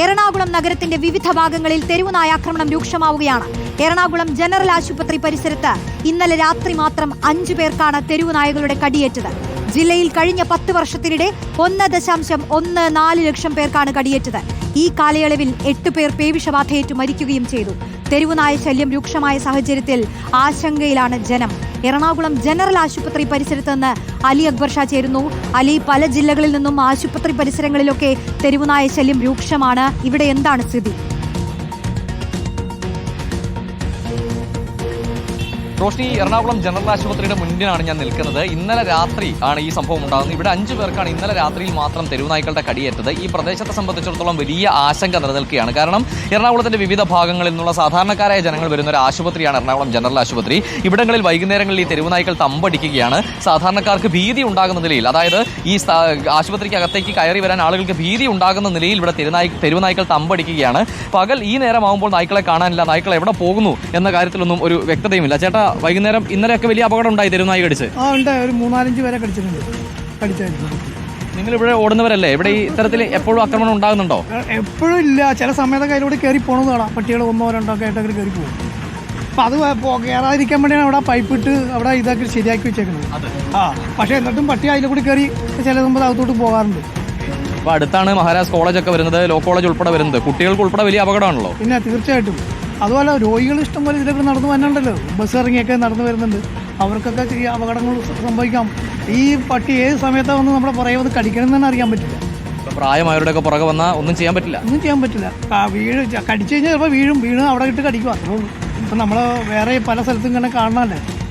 എറണാകുളം നഗരത്തിന്റെ വിവിധ ഭാഗങ്ങളിൽ തെരുവുനായ ആക്രമണം രൂക്ഷമാവുകയാണ്. എറണാകുളം ജനറൽ ആശുപത്രി പരിസരത്ത് ഇന്നലെ രാത്രി മാത്രം അഞ്ചു പേർക്കാണ് തെരുവുനായകളുടെ കടിയേറ്റത്. ജില്ലയിൽ കഴിഞ്ഞ പത്ത് വർഷത്തിനിടെ ഒന്ന് ദശാംശം ഒന്ന് നാല് ലക്ഷം പേർക്കാണ് കടിയേറ്റത്. ഈ കാലയളവിൽ എട്ട് പേർ പേവിഷബാധയേറ്റ് മരിക്കുകയും ചെയ്തു. തെരുവുനായ ശല്യം രൂക്ഷമായ സാഹചര്യത്തിൽ ആശങ്കയിലാണ് ജനം. എറണാകുളം ജനറൽ ആശുപത്രി പരിസരത്ത് നിന്ന് അലി അക്ബർ ഷാ ചേരുന്നു. അലി പല ജില്ലകളിൽ നിന്നും ആശുപത്രി പരിസരങ്ങളിലൊക്കെ തെരുവുനായ ശല്യം രൂക്ഷമാണ്. ഇവിടെ എന്താണ് സ്ഥിതി? റോഷ്നി എറണാകുളം ജനറൽ ആശുപത്രിയുടെ മുന്നിലാണ് ഞാൻ നിൽക്കുന്നത്. ഇന്നലെ രാത്രി ആണ് ഈ സംഭവം ഉണ്ടാകുന്നത്. ഇവിടെ അഞ്ചു പേർക്കാണ് ഇന്നലെ രാത്രിയിൽ മാത്രം തെരുവുനായ്ക്കളുടെ കടിയേറ്റത്. ഈ പ്രദേശത്തെ സംബന്ധിച്ചിടത്തോളം വലിയ ആശങ്ക നിലനിൽക്കുകയാണ്. കാരണം എറണാകുളത്തിന്റെ വിവിധ ഭാഗങ്ങളിൽ നിന്നുള്ള സാധാരണക്കാരായ ജനങ്ങൾ വരുന്ന ഒരു ആശുപത്രിയാണ് എറണാകുളം ജനറൽ ആശുപത്രി. ഇവിടങ്ങളിൽ വൈകുന്നേരങ്ങളിൽ ഈ തെരുവുനായ്ക്കൾ തമ്പടിക്കുകയാണ്. സാധാരണക്കാർക്ക് ഭീതി ഉണ്ടാകുന്ന നിലയിൽ അതായത് ഈ ആശുപത്രിക്ക് അകത്തേക്ക് കയറി വരാൻ ആളുകൾക്ക് ഭീതി ഉണ്ടാകുന്ന നിലയിൽ ഇവിടെ തെരുനായ് തെരുവുനായ്ക്കൾ തമ്പടിക്കുകയാണ്. പകൽ ഈ നേരമാകുമ്പോൾ നായ്ക്കളെ കാണാനില്ല നായ്ക്കൾ എവിടെ പോകുന്നു എന്ന കാര്യത്തിലൊന്നും ഒരു വ്യക്തതയുമില്ല. ചേട്ടാ വൈകുന്നേരം ഇന്നലെയൊക്കെ വലിയ അപകടം ഉണ്ടായി തെരുവനായി കടിച്ച്. ആ ഉണ്ട് ഒരു മൂന്നാലഞ്ച് വരെ കടിച്ചിട്ടുണ്ട്. കടിച്ചായിരുന്നു. നിങ്ങൾ ഇവിടെ ഓടുന്നവരല്ലേ? ഇവിടെ ഈ ഇത്തരത്തിൽ എപ്പോഴും ആക്രമണം ഉണ്ടാകുന്നുണ്ടോ? എപ്പോഴും ഇല്ല. ചില സമയത്തൊക്കെ അതിലൂടെ കയറി പോണത് കാണാം പട്ടികൾ ഒന്നോ രണ്ടോ ഒക്കെ ആയിട്ട് അങ്ങനെ കയറി പോകും. അപ്പം അത് കയറാതിരിക്കാൻ വേണ്ടിയാണ് അവിടെ പൈപ്പ് ഇട്ട് അവിടെ ഇതാക്കി ശരിയാക്കി വെച്ചേക്കുന്നത്. ആ പക്ഷേ എന്നിട്ടും പട്ടി അതിൽ കൂടി കയറി ചില മുമ്പ് അകത്തോട്ട് പോകാറുണ്ട്. അപ്പൊ അടുത്താണ് മഹാരാജ് കോളേജ് ഒക്കെ വരുന്നത് ലോ കോളേജ് ഉൾപ്പെടെ വരുന്നത്. കുട്ടികൾക്ക് ഉൾപ്പെടെ വലിയ അപകടമാണല്ലോ. പിന്നെ തീർച്ചയായിട്ടും. അതുപോലെ രോഗികൾ ഇഷ്ടംപോലെ ഇതിലൊക്കെ നടന്നു വന്നിട്ടുണ്ടല്ലോ ബസ് ഇറങ്ങിയൊക്കെ നടന്നു വരുന്നുണ്ട്. അവർക്കൊക്കെ ചെറിയ അപകടങ്ങൾ സംഭവിക്കാം. ഈ പട്ടി ഏത് സമയത്താണ് വന്ന് നമ്മുടെ പുറകെ വന്ന് കടിക്കണം തന്നെ അറിയാൻ പറ്റില്ല. പ്രായമായവരുടെയൊക്കെ പുറകെ വന്നാൽ ഒന്നും ചെയ്യാൻ പറ്റില്ല. ഒന്നും ചെയ്യാൻ പറ്റില്ല. വീഴ് കടിച്ചു കഴിഞ്ഞാൽ ചിലപ്പോൾ വീഴും. വീണ് അവിടെ ഇട്ട് കടിക്കും. അത്രേ ഉള്ളൂ. ഇപ്പം നമ്മൾ വേറെ പല സ്ഥലത്തും ഇങ്ങനെ കാണണല്ലേ ആ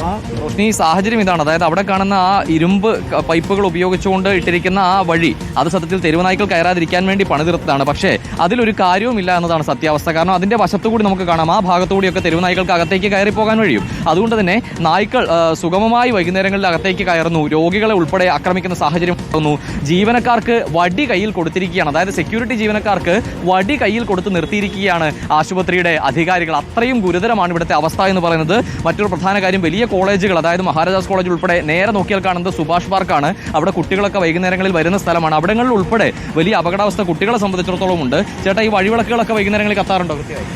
റോഷ്നി ഈ സാഹചര്യം ഇതാണ്. അതായത് അവിടെ കാണുന്ന ആ ഇരുമ്പ് പൈപ്പുകൾ ഉപയോഗിച്ചുകൊണ്ട് ഇട്ടിരിക്കുന്ന ആ വഴി അത് സത്യത്തിൽ തെരുവുനായ്ക്കൾ കയറാതിരിക്കാൻ വേണ്ടി പണിതീർത്തതാണ്. പക്ഷേ അതിലൊരു കാര്യവുമില്ല എന്നതാണ് സത്യാവസ്ഥ. കാരണം അതിന്റെ വശത്തുകൂടി നമുക്ക് കാണാം. ആ ഭാഗത്തുകൂടിയൊക്കെ തെരുവുനായ്ക്കൾക്ക് അകത്തേക്ക് കയറി പോകാൻ കഴിയും. അതുകൊണ്ട് തന്നെ നായ്ക്കൾ സുഗമമായി വൈകുന്നേരങ്ങളിൽ അകത്തേക്ക് കയറുന്നു. രോഗികളെ ഉൾപ്പെടെ ആക്രമിക്കുന്ന സാഹചര്യം ഉണ്ടാകുന്നു ജീവനക്കാർക്ക് വടി കയ്യിൽ കൊടുത്തിരിക്കുകയാണ്. അതായത് സെക്യൂരിറ്റി ജീവനക്കാർക്ക് വടി കയ്യിൽ കൊടുത്ത് നിർത്തിയിരിക്കുകയാണ് ആശുപത്രിയുടെ അധികാരികൾ. അത്രയും ഗുരുതരമാണ് ഇവിടുത്തെ അവസ്ഥ എന്ന് പറയുന്നത്. മറ്റൊരു പ്രധാന കാര്യം വലിയ കോളേജുകൾ അതായത് മഹാരാജാസ് കോളേജ് ഉൾപ്പെടെ നേരെ നോക്കിയാൽ കാണുന്നത് സുഭാഷ് പാർക്കാണ്. അവിടെ കുട്ടികളൊക്കെ വൈകുന്നേരങ്ങളിൽ വരുന്ന സ്ഥലമാണ്. അവിടങ്ങളിൽ ഉൾപ്പെടെ വലിയ അപകടാവസ്ഥ കുട്ടികളെ സംബന്ധിച്ചിടത്തോളം ഉണ്ട്. ചേട്ടാ ഈ വഴിവിളക്കുകളൊക്കെ വൈകുന്നേരങ്ങളിൽ കത്താറുണ്ടോ? കൃത്യമായി.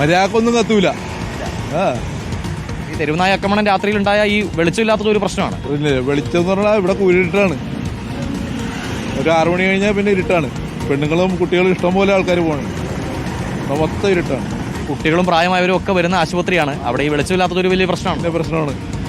മര്യാദക്കൊന്നും കത്തൂല. ഈ തെരുവുനായ ആക്രമണം രാത്രിയിൽ ഉണ്ടായ ഈ വെളിച്ചമില്ലാത്തത് ഒരു പ്രശ്നമാണ്. വെളിച്ചം എന്ന് പറഞ്ഞാൽ ഇവിടെ കൂരിട്ടാണ്. ഒരു ആറു മണി കഴിഞ്ഞാൽ പിന്നെ ഇരുട്ടാണ്. പെണ്ണുങ്ങളും കുട്ടികളും ഇഷ്ടം പോലെ ആൾക്കാർ പോകണം മൊത്തം ഇരുട്ടാണ്. കുട്ടികളും പ്രായമായവരും ഒക്കെ വരുന്ന ആശുപത്രിയാണ്. അവിടെ ഈ വെളിച്ചമില്ലാത്തത് ഒരു വലിയ പ്രശ്നമാണ്. പ്രശ്നമാണ്.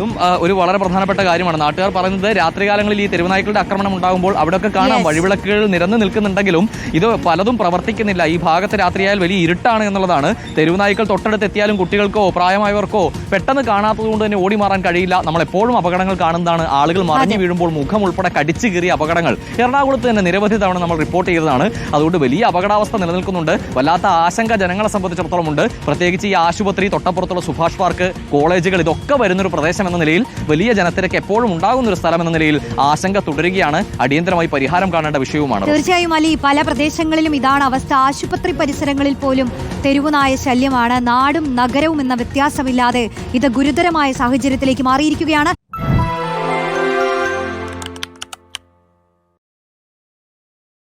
ഇതും ഒരു വളരെ പ്രധാനപ്പെട്ട കാര്യമാണ്. നാട്ടുകാർ പറയുന്നത് രാത്രികാലങ്ങളിൽ ഈ തെരുവുനായ്ക്കളുടെ ആക്രമണം ഉണ്ടാകുമ്പോൾ അവിടെയൊക്കെ കാണാം. വഴിവിളക്കുകൾ നിരന്ന് നിൽക്കുന്നുണ്ടെങ്കിലും ഇത് പലതും പ്രവർത്തിക്കുന്നില്ല. ഈ ഭാഗത്ത് രാത്രിയായാൽ വലിയ ഇരുട്ടാണ് എന്നുള്ളതാണ്. തെരുവുനായ്ക്കൾ തൊട്ടടുത്ത് എത്തിയാലും കുട്ടികൾക്കോ പ്രായമായവർക്കോ പെട്ടെന്ന് കാണാത്തതുകൊണ്ട് തന്നെ ഓടി മാറാൻ കഴിയില്ല. നമ്മൾ എപ്പോഴും അപകടങ്ങൾ കാണുന്നതാണ്. ആളുകൾ മറിഞ്ഞു വീഴുമ്പോൾ മുഖം ഉൾപ്പെടെ കടിച്ചു കീറിയ അപകടങ്ങൾ. എറണാകുളത്ത് തന്നെ നിരവധി തവണ നമ്മൾ റിപ്പോർട്ട് ചെയ്തതാണ്. അതുകൊണ്ട് വലിയ അപകടാവസ്ഥ നിലനിൽക്കുന്നുണ്ട്. വല്ലാത്ത ആശങ്ക ജനങ്ങളെ സംബന്ധിച്ചിടത്തോളം ഉണ്ട്. പ്രത്യേകിച്ച് ഈ ആശുപത്രി തൊട്ടപ്പുറത്തുള്ള സുഭാഷ് പാർക്ക് കോളേജുകൾ ഇതൊക്കെ വരുന്നൊരു പ്രദേശം എന്ന നിലയിൽ വലിയ ജനത്തിരക്ക് എപ്പോഴും ഉണ്ടാകുന്ന ഒരു സ്ഥലം എന്ന നിലയിൽ ആശങ്ക തുടരുകയാണ്. അടിയന്തരമായി പരിഹാരം കാണേണ്ട വിഷയവുമാണ്. തീർച്ചയായും അലി പല പ്രദേശങ്ങളിലും ഇതാണ് അവസ്ഥ. ആശുപത്രി പരിസരങ്ങളിൽ പോലും തെരുവുനായ ശല്യമാണ്. നാടും നഗരവും എന്ന വ്യത്യാസമില്ലാതെ ഇത് ഗുരുതരമായ സാഹചര്യത്തിലേക്ക് മാറിയിരിക്കുകയാണ്.